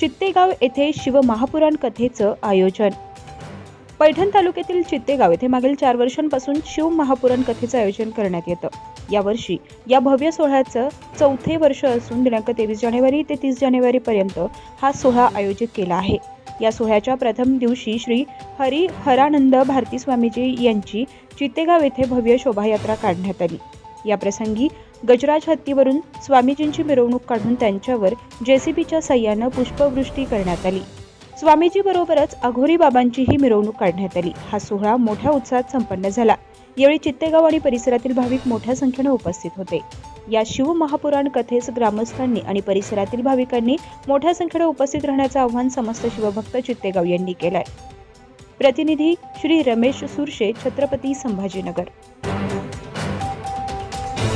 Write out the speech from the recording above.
चित्तेगाव येथे शिवमहापुराण कथेचं आयोजन. पैठण तालुक्यातील चित्तेगाव येथे मागील चार वर्षांपासून शिव महापुराण कथेचं आयोजन करण्यात येतं. यावर्षी या भव्य सोहळ्याचं चौथे वर्ष असून दिनांक तेवीस जानेवारी ते तीस जानेवारी पर्यंत हा सोहळा आयोजित केला आहे. या सोहळ्याच्या प्रथम दिवशी श्री हरी हरानंद भारती स्वामीजी यांची चित्तेगाव येथे भव्य शोभायात्रा काढण्यात आली. या प्रसंगी गजराज हत्तीवरून स्वामीजींची मिरवणूक काढून त्यांच्यावर जेसीबीच्या सह्यानं पुष्पवृष्टी करण्यात आली. स्वामीजी बरोबरच अघोरी बाबांचीही मिरवणूक काढण्यात आली. हा सोहळा मोठ्या उत्साहात संपन्न झाला. यावेळी चित्तेगाव आणि परिसरातील भाविक मोठ्या संख्येनं उपस्थित होते. या शिव महापुराण कथेस ग्रामस्थांनी आणि परिसरातील भाविकांनी मोठ्या संख्येनं उपस्थित राहण्याचं आव्हान समस्त शिवभक्त चित्तेगाव यांनी केलंय. प्रतिनिधी श्री रमेश सुरशे छत्रपती संभाजीनगर.